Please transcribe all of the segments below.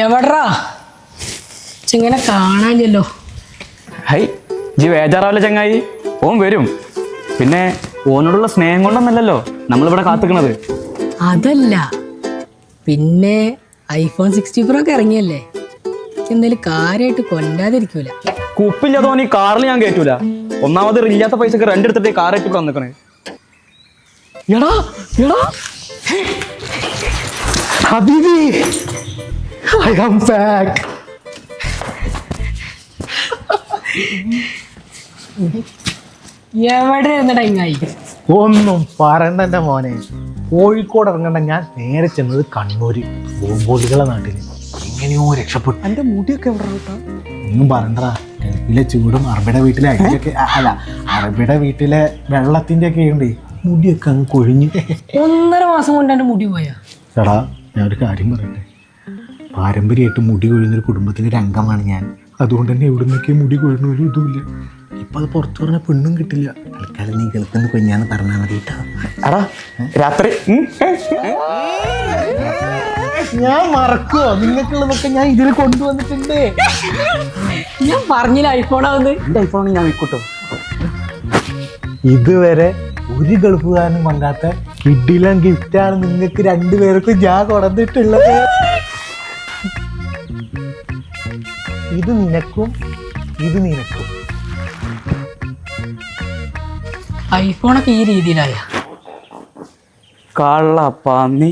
എവിടാ? ചെങ്ങനെ കാണാനില്ലല്ലോ. High G വേജാറാവില്ല ചങ്ങായി? ഓൻ വരും. പിന്നെ ഓനോടുള്ള സ്നേഹം കൊണ്ടൊന്നല്ലല്ലോ നമ്മളിവിടെ കാത്തുക്കണത്. അതല്ല. പിന്നെ ഐഫോൺ സിക്സ്റ്റി പ്രോ ഒക്കെ ഇറങ്ങിയല്ലേ? എന്തായാലും കാര്യമായിട്ട് കൊല്ലാതിരിക്കൂല. കുപ്പില്ലാതെ ഓൻ ഈ കാറിൽ ഞാൻ കേറ്റൂല ഒന്നാമത് ഇല്ലാത്ത പൈസക്ക് രണ്ടെടുത്തിട്ട് കാർ ഇവിടെ വന്നിക്കണേ. എടാ എടാ. ഹബീബി. I am back. എവിടെ ഇരുന്നടാ ഇങ്ങായി ഒന്നും പറയണ്ട മോനെ. കോഴിക്കോട് ഇറങ്ങണ്ട ഞാൻ നേരെ ചെന്നത് കണ്ണൂര്. ബോംബോളികളെ നാട്ടിൽ എങ്ങനെയോ രക്ഷപ്പെട്ടു. എന്റെ മുടിയൊക്കെ എവിടെ കേട്ടോ? ഒന്നും പറയണ്ടടാ. ഗൾഫിലെ ചൂടും അറബിയുടെ വീട്ടിലെ അരിയൊക്കെ അല്ല അറബിയുടെ വീട്ടിലെ വെള്ളത്തിന്റെ ഒക്കെ ഉണ്ട് മുടിയൊക്കെ അങ്ങ് കൊഴിഞ്ഞ്. ഒന്നര മാസം കൊണ്ട് എന്റെ മുടി പോയാ? എടാ ഞാൻ ഒരു കാര്യം പറയട്ടെ. പാരമ്പര്യമായിട്ട് മുടി കൊഴുന്നൊരു കുടുംബത്തിന്റെ ഒരു അംഗമാണ് ഞാൻ. അതുകൊണ്ട് തന്നെ എവിടെ നിന്നൊക്കെ മുടി കൊഴുന്ന ഒരു ഇതുമില്ല. ഇപ്പം അത് പുറത്തു പറഞ്ഞാൽ പെണ്ണും കിട്ടില്ല. തൽക്കാലം നീ കേൾക്കുന്ന കൊഞ്ഞാന്ന് പറഞ്ഞാൽ മതി കേട്ടോ. അടാ രാത്രി ഞാൻ മറക്കുവോ? നിങ്ങൾക്കുള്ളതൊക്കെ ഞാൻ ഇതിൽ കൊണ്ടുവന്നിട്ടുണ്ട്. ഞാൻ പറഞ്ഞില്ല ഐഫോണാവുന്നത് എന്റെ ഐഫോൺ ഞാൻ വിൽക്കൂട്ടോ ഇതുവരെ ഒരു ഗൾഫുകാരനും കൊണ്ടാത്ത കിഡിലും ഗിഫ്റ്റാണ് നിങ്ങൾക്ക് രണ്ടുപേർക്കും ഞാൻ കൊടുത്തിട്ടുള്ളത്. ഇത് നിനക്കും ഇത് നിനക്കും. ഐഫോണൊക്കെ ഈ രീതിയിലായ. കള്ള പന്നി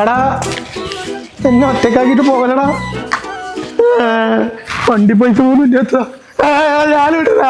എടാ എന്നെ ഒറ്റക്കാക്കിട്ട് പോകലടാ. വണ്ടി പൈസ പോലും ഇല്ലാത്ത ഞാനിവിടുന്ന